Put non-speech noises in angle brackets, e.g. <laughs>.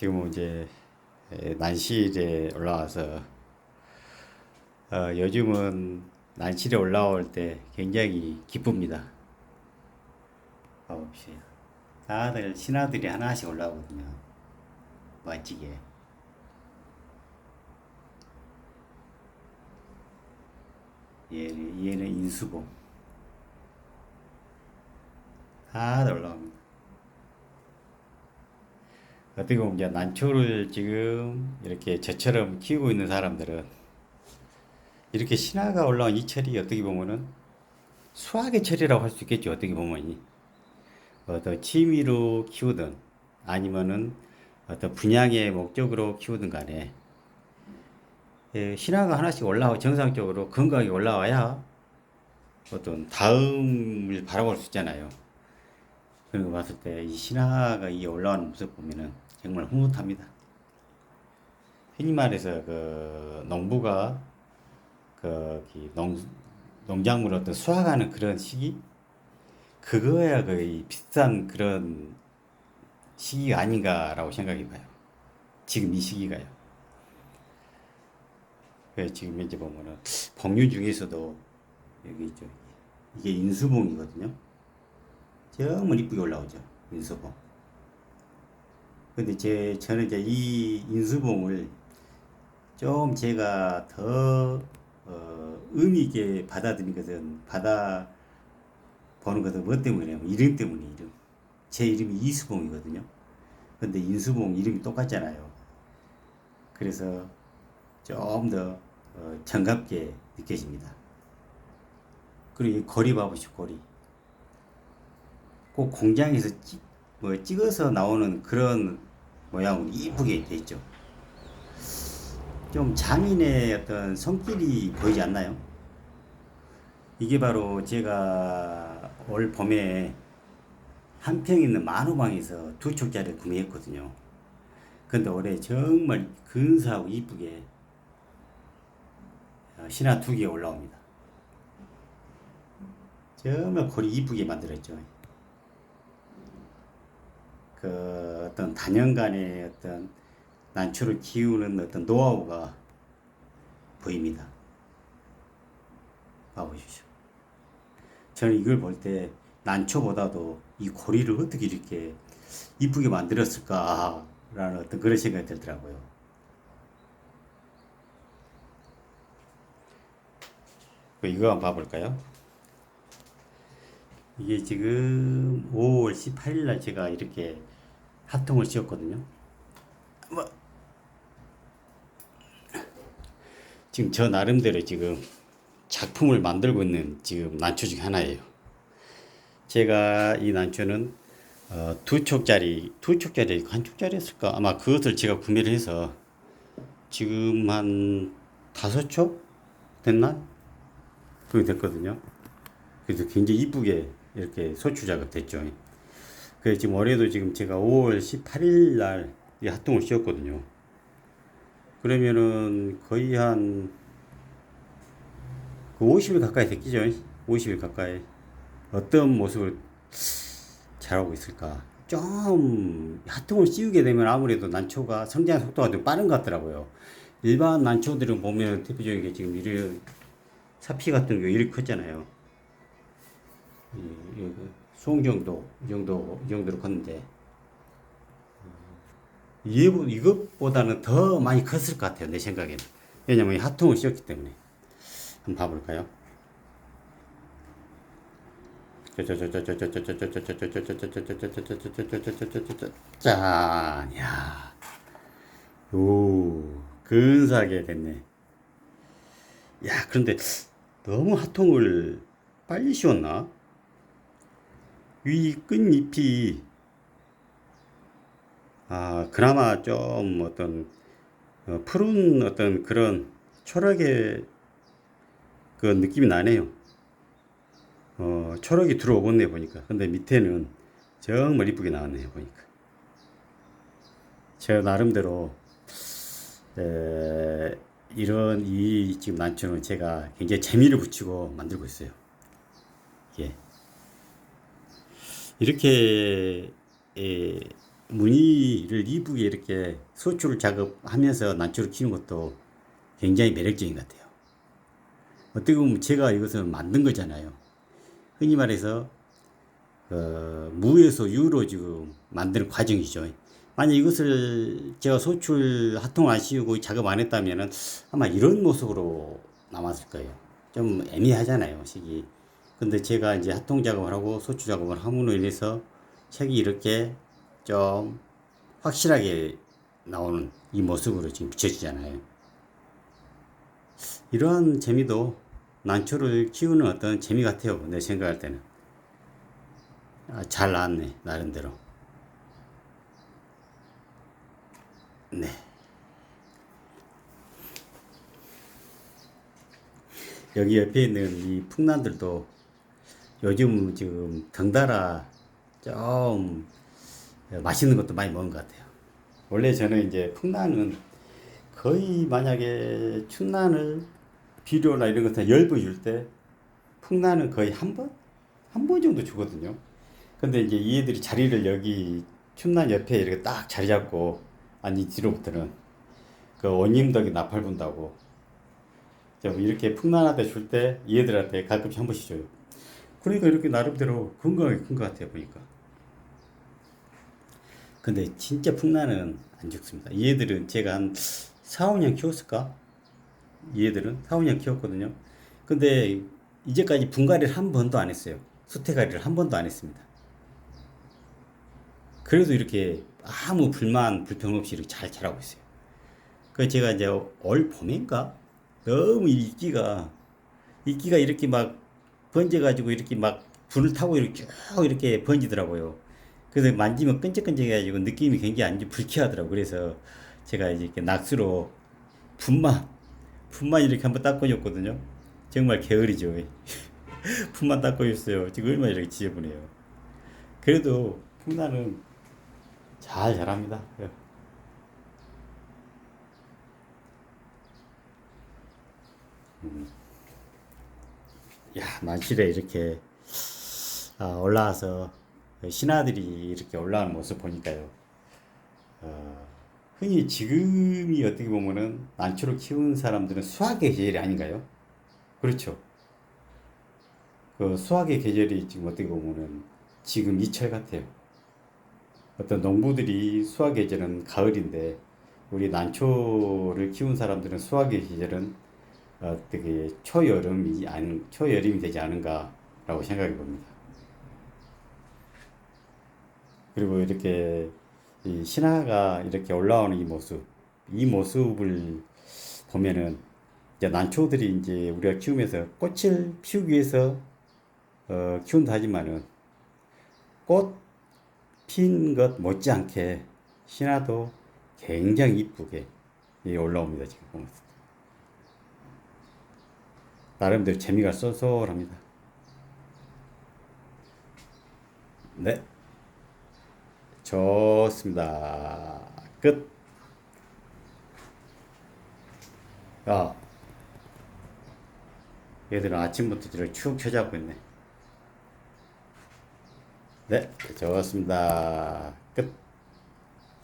지금 이제 에, 난실에 올라와서 어, 요즘은 난실에 올라올 때 굉장히 기쁩니다. 봐봅시다. 다들 신하들이 하나씩 올라오거든요. 멋지게. 얘는, 얘는 인수봉. 다들 올라옵니다. 어떻게 보면 이제 난초를 지금 이렇게 저처럼 키우고 있는 사람들은 이렇게 신화가 올라온 이 철이 어떻게 보면은 수학의 철이라고 할 수 있겠죠. 어떻게 보면 어떤 취미로 키우든 아니면은 어떤 분양의 목적으로 키우든 간에 예, 신화가 하나씩 올라와 정상적으로 건강하게 올라와야 어떤 다음을 바라볼 수 있잖아요. 그런 거 봤을 때 이 신화가 이 올라오는 모습 보면은 정말 흐뭇합니다. 흔히 말해서 그 농부가 그 농, 농작물 어떤 수확하는 그런 시기 그거야 거의 비슷한 그런 시기가 아닌가라고 생각해 봐요. 지금 이 시기가요. 지금 현재 보면은 봉류 중에서도 여기 있죠. 이게 인수봉이거든요. 정말 이쁘게 올라오죠. 인수봉. 근데 제, 저는 이제 이 인수봉을 좀 제가 더, 어, 의미 있게 받아들인 것은, 받아 보는 것은 뭐 때문이냐면, 이름 때문에 이름. 제 이름이 이수봉이거든요. 근데 인수봉 이름이 똑같잖아요. 그래서 좀 더, 어, 정갑게 느껴집니다. 그리고 이 거리 봐보시오, 거리. 꼭 공장에서 찍, 뭐 찍어서 나오는 그런 모양으로 이쁘게 돼 있죠. 좀 장인의 어떤 손길이 보이지 않나요? 이게 바로 제가 올 봄에 한 평 있는 만호방에서 두 촉짜리를 구매했거든요. 근데 올해 정말 근사하고 이쁘게 어, 신화 두 개 올라옵니다. 정말 고리 이쁘게 만들었죠. 그 어떤 단연간의 어떤 난초를 키우는 어떤 노하우가 보입니다. 봐보십시오. 저는 이걸 볼 때 난초보다도 이 고리를 어떻게 이렇게 이쁘게 만들었을까라는 어떤 그런 생각이 들더라고요. 그 이거 한번 봐볼까요? 이게 지금 5월 18일 날 제가 이렇게 합통을 씌웠거든요. 뭐 지금 저 나름대로 지금 작품을 만들고 있는 지금 난초 중 하나예요. 제가 이 난초는 어, 두 촉짜리, 두 촉짜리, 한 촉짜리였을까? 아마 그것을 제가 구매를 해서 지금 한 다섯 촉 됐나? 그게 됐거든요. 그래서 굉장히 이쁘게 이렇게 소출 작업 됐죠. 그래서 지금 올해도 지금 제가 5월 18일 날 이 합동을 씌웠거든요. 그러면은 거의 한 50일 가까이 됐겠죠. 50일 가까이. 어떤 모습을 잘하고 있을까? 좀 합동을 씌우게 되면 아무래도 난초가 성장 속도가 좀 빠른 것 같더라고요. 일반 난초들은 보면 대표적인 게 지금 이런 사피 같은 거 이렇게 컸잖아요. 송 정도, 이 정도, 이 정도로 컸는데, 이, 이것보다는 더 많이 컸을 것 같아요, 내 생각에는. 왜냐면 이 하통을 씌웠기 때문에. 한번 봐볼까요? 짠, 야, 오, 근사하게 됐네. 야, 그런데 너무 하통을 빨리 씌웠나? 위 끝잎이 아 그나마 좀 어떤 어, 푸른 어떤 그런 초록의 그 느낌이 나네요. 어 초록이 들어오겠네 보니까. 근데 밑에는 정말 이쁘게 나왔네요 보니까. 제가 나름대로 에, 이런 이 지금 난초는 제가 굉장히 재미를 붙이고 만들고 있어요. 예. 이렇게 에, 무늬를 이쁘게 이렇게 소출 작업하면서 난초를 키우는 것도 굉장히 매력적인 것 같아요. 어떻게 보면 제가 이것을 만든 거잖아요. 흔히 말해서 어, 무에서 유로 지금 만드는 과정이죠. 만약 이것을 제가 소출 하통 안 씌우고 작업 안 했다면은 아마 이런 모습으로 남았을 거예요. 좀 애매하잖아요, 색이. 근데 제가 이제 하통 작업을 하고 소출 작업을 함으로 인해서 색이 이렇게 좀 확실하게 나오는 이 모습으로 지금 비춰지잖아요. 이러한 재미도 난초를 키우는 어떤 재미 같아요. 내 생각할 때는. 아, 잘 나왔네, 나름대로. 네. 여기 옆에 있는 이 풍란들도 요즘 지금 덩달아 좀 맛있는 것도 많이 먹은 것 같아요. 원래 저는 이제 풍란은 거의 만약에 춘란을 비료나 이런 것들 열번 줄 때 풍란은 거의 한 번? 한 번 정도 주거든요. 근데 이제 얘들이 자리를 여기 춘란 옆에 이렇게 딱 자리 잡고 아니 뒤로부터는 그 원님덕이 나팔 분다고 좀 이렇게 풍란한테 줄때 얘들한테 가끔씩 한 번씩 줘요. 그러니까 이렇게 나름대로 건강하게 큰 것 같아요 보니까. 근데 진짜 풍란은 안 죽습니다. 얘들은 제가 한 4, 5년 키웠을까? 얘들은 4, 5년 키웠거든요. 근데 이제까지 분갈이를 한 번도 안 했어요. 수태가리를 한 번도 안 했습니다. 그래도 이렇게 아무 불만, 불평 없이 이렇게 잘 자라고 있어요. 그 제가 이제 올 봄인가? 너무 이 이끼가, 이끼가 이렇게 막 번져가지고 이렇게 막 불을 타고 이렇게 쭉 이렇게 번지더라고요. 그래서 만지면 끈적끈적해가지고 느낌이 굉장히 안 좋, 불쾌하더라고요. 그래서 제가 이제 이렇게 낙수로 분만, 분만 이렇게 한번 닦아줬거든요. 정말 게으르죠. <laughs> 분만 닦아줬어요. 지금 얼마나 이렇게 지저분해요. 그래도 풍나는 잘 자랍니다. 음. 야, 만실에 이렇게 아, 올라와서 신하들이 이렇게 올라오는 모습 보니까요. 어, 흔히 지금이 어떻게 보면은 난초를 키우는 사람들은 수학의 계절이 아닌가요? 그렇죠. 그 수학의 계절이 지금 어떻게 보면은 지금 이철 같아요. 어떤 농부들이 수학의 계절은 가을인데 우리 난초를 키운 사람들은 수학의 계절은 어떻게 초여름이 아닌 초여름이 되지 않은가라고 생각해 봅니다. 그리고 이렇게 이 신화가 이렇게 올라오는 이 모습, 이 모습을 보면은 이제 난초들이 이제 우리가 키우면서 꽃을 피우기 위해서 어, 키운다 하지만은 꽃 핀 것 못지않게 신화도 굉장히 이쁘게 이 올라옵니다 지금 보면서 나름대로 재미가 쏠쏠합니다. 네. 좋습니다. 끝. 야, 얘들은 아침부터 저를 축 쳐잡고 있네. 네, 좋습니다.